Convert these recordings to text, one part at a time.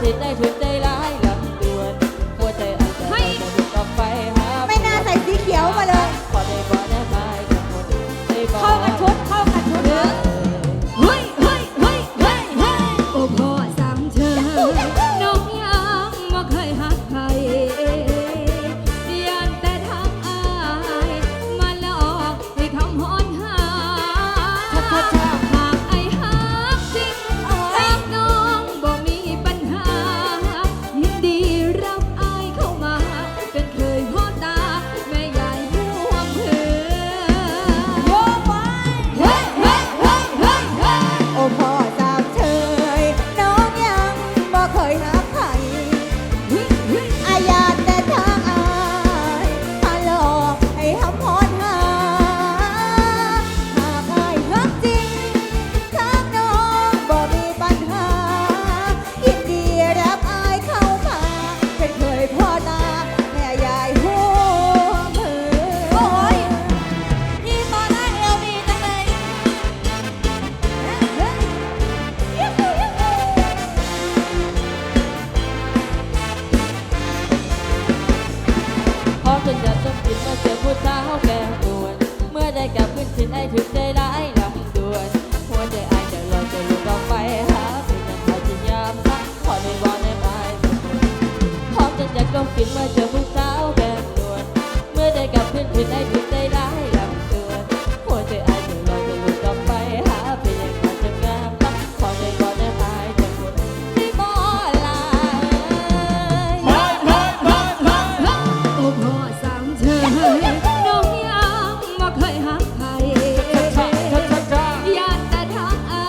สิได้ถึงได้ล ขึ้นเมื่อเจอผู้สาวแบบด่วนเมื่อได้กลับขึ้นขึ้นได้ถึงได้ร้ายลำตัวหัวใจอายจะลอยจะหลุดออกไปหาเพียงความจำงามตั้งขอใจก่อนได้หายจากคนที่ม่ลายมามามามาโอ้พ่อสามเธอน้องยังบ่เคยหักใครยานแต่ทางอา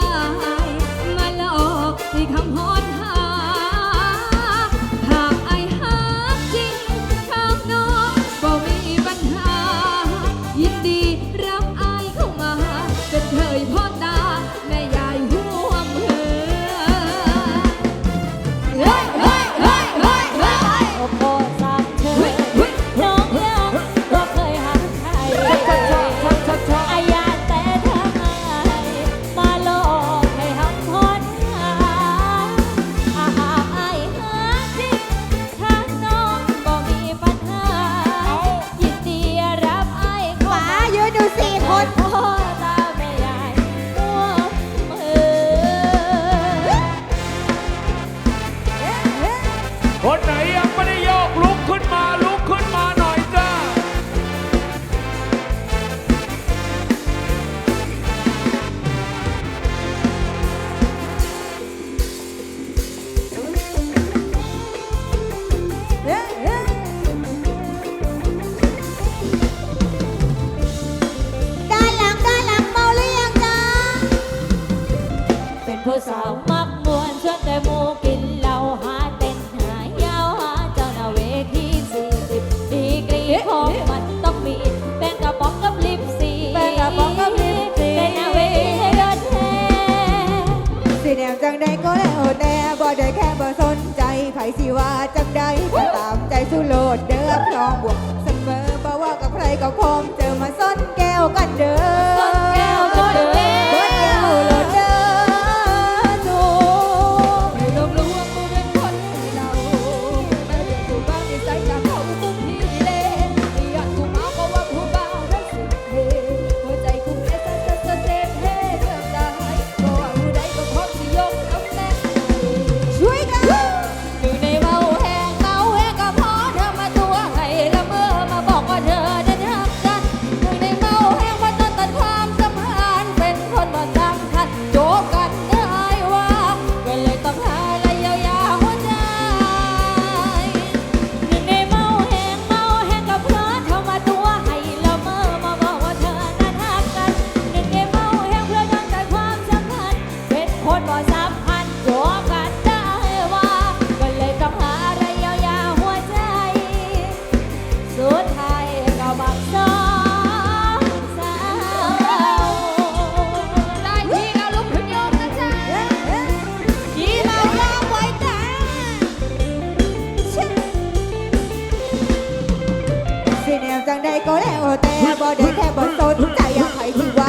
ยมาหลอกที่คำหอย มจังใดก็แล้วแต่บ่ได้แค่บ่สนใจไผสิว่าจังใดก็ตามใจสู้โลดเด้อพลองบวกเสมอบ่ว่ากับใครก็พร้อมเจอมาส้นแก้วกันเด้อ คนบ่สำคัญตัวกัได้ว่า ก็เลยต้องหาอะไรยีวยาหัวใจ สุดท้ายก็บักสอได้ที่เราลุกขึ้นยนะจที่เราลองไว้จ้าสิแนวจังใดก็แล้วแต่บ่ได้แค่บ่สนใจอยากให้ที่ว่า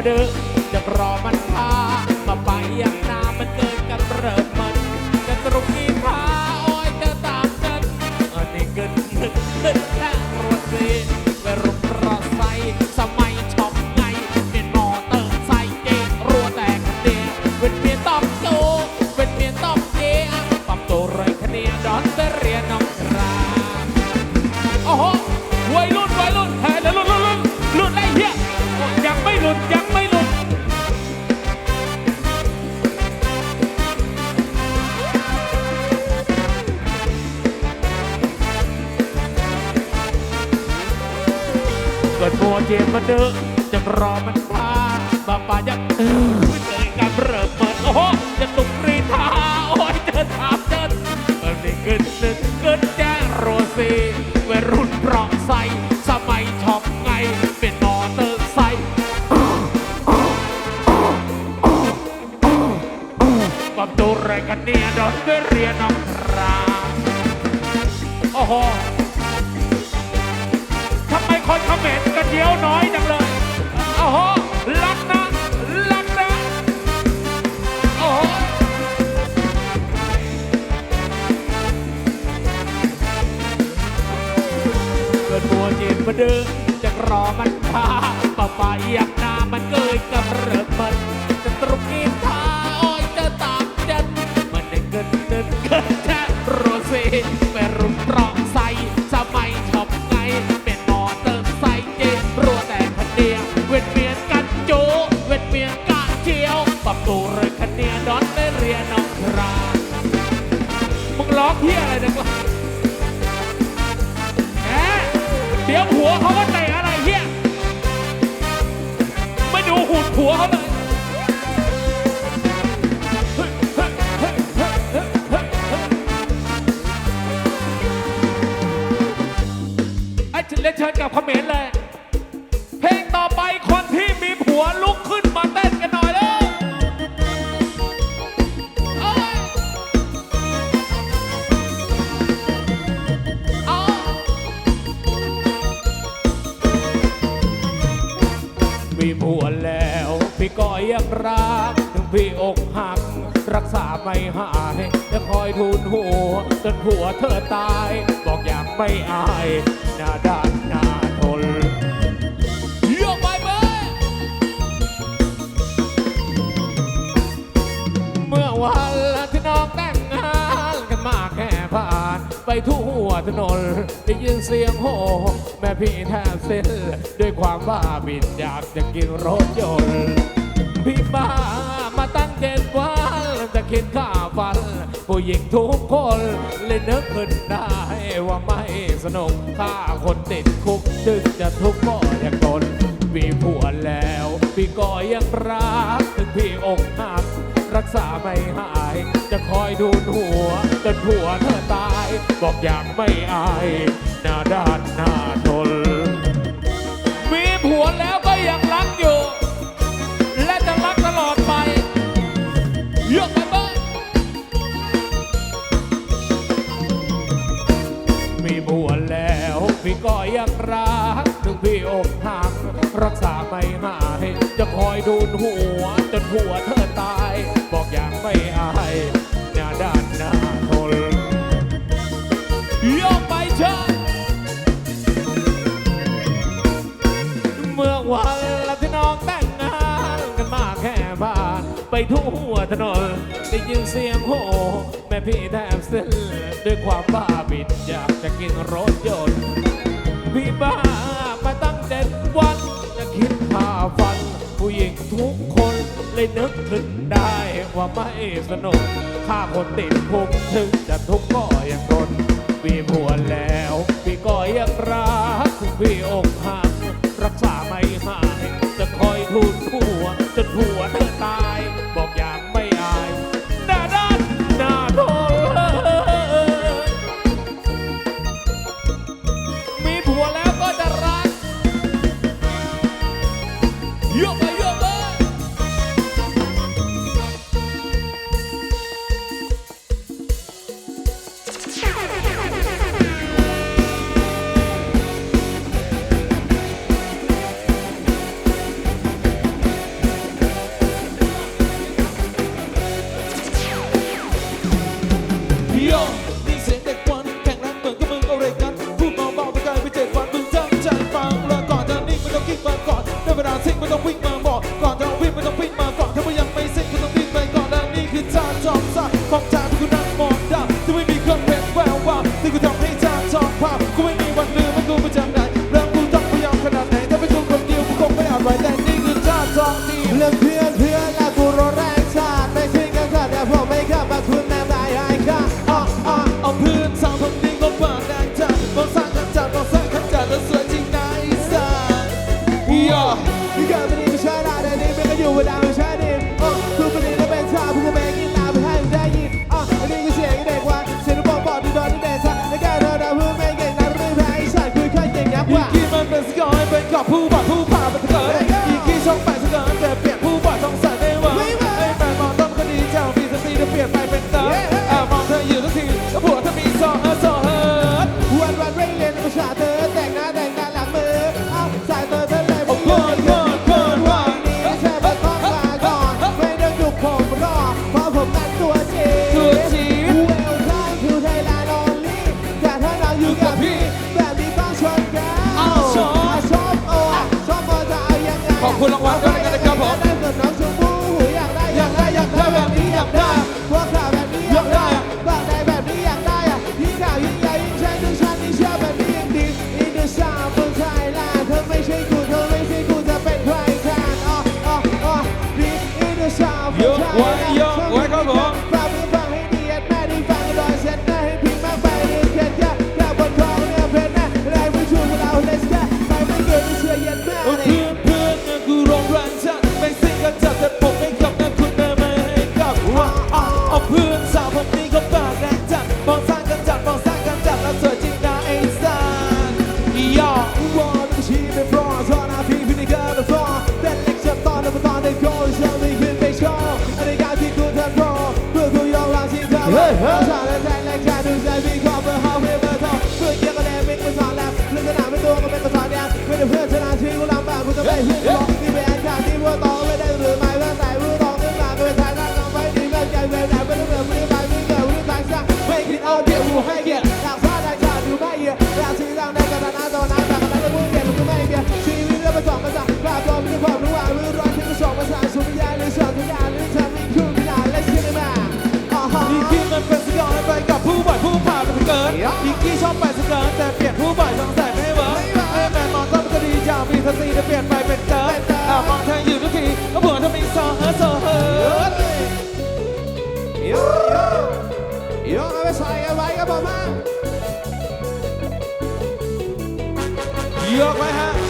มาเด้อ ช้าป้าป่าเอียกนามันเกยกับเริ่มมันจะตรุกกินทาอ้อยจะตากจัดมันได้เกินเดินเกินแท้โรเซ่ไปรุมตรองใส่สมัยชอบไง เป็นหมอเติมใส่เจรัวแต่คันเดียเวทเมียนกันจูเวทเมียนกะเจียวปรับตูเลยคันเนียดอนไม่เรียนน้องครามึงล้อเที่ยอะไรนะกว่าเดี๋ยวหัวเขาก็เตะ ก็หูดหัวเขาเลยเล่นเชิญกับเขมรเลย รียกรักถึงพี่อกหัก รักษาไม่หายจะคอยทูนหัวจนผัวเธอตาย บอกอยากไม่อายหน้าด้านหน้าทนยกไปเบ้เมื่อวันที่น้องแต่งงานกันมาแค่ผ่าน ไปทั่วถนนได้ยินเสียงโห่แม่พี่แทบสิ้นด้วยความว่าบินอยากจะกินรถยนต์ พี่มามาตั้งเจ็ดวันจะเข็นข้าฟัน ผู้หญิงทุกคนเลยนึกขึ้นได้ว่าไม่สนุกข้าคนติดคุกจึงจะทุกข์ก็ยางทนมีผัวแล้ว พี่ก็ยังรักถึงพี่อกหักรักษาไม่หาย จะคอยดูหัวจนหัวเธอตาย บอกอย่างไม่อายหน้าด้านหน้าทนมีผัวแล้วก็ยังรักอยู่ พี่ก็ยังรักถึงพี่อกหักรักษาไม่หาย จะคอยดูดหัว จนผัวเธอตาย บอกอย่างไม่อายหน้าด้านหน้าทนยกไปเชิญเมื่อวันละที่น้องแต่งงานกันมาแค่บ้าน ไปทั่วถนนได้ยินเสียงโห่แม่พี่แทบสิ้นด้วยความบ้าบิดอยากจะกินรถยนต์ พี่บ้ามาตั้งเจ็ดวัน จะคิดพาฟัน ผู้หญิงทุกคนเลยนึกถึงได้ว่าไม่สนุกฆ่าคนติดคุกถึงจะทุกข์ก็ยังทนมีผัวแล้ว พี่ก็ยังรักถึงพี่อกหักรักษาไม่หาย จะคอยทูนผัวจนผัวเธอตายบอกอย่า ที่เกิดวันนี้ไม่ใช่ได้แต่นี่ไม่ก็อยู่บนดาวไม่ใช่ดินอ๋อคือวันนี้เราเป็นชาพวกกูแม่งกินตาไปให้มึงได้ยินอ๋ออันนี้คือเสียงเด็กว่าเสียงบอกบอกที่โดนที่เด็กชาในการเธอดาวเพื่อแม่งเก่งนะเรื่องไอ้สัตว์คุยค่เก่งยับว่ากี้มันเป็นสกอยเป็นกับผู้บอกผู้ เป็นเกิดอีกี้ชอบไปสกอยแต่เปลี่ยนผู้บ่อยช่องใส่ไม่เวิร์กไอ้แมนมองต้องคดีเจ้ามีสติจะเปลี่ยนไปเป็นเติร์อ่ามองเธออยู่ทุกทีแล้วผัวเธอมีซองเออซองเฮิร์ตโยโยโยเอาไปใส่เอาไว้ครับผมฮะยกไหมฮะเอาไป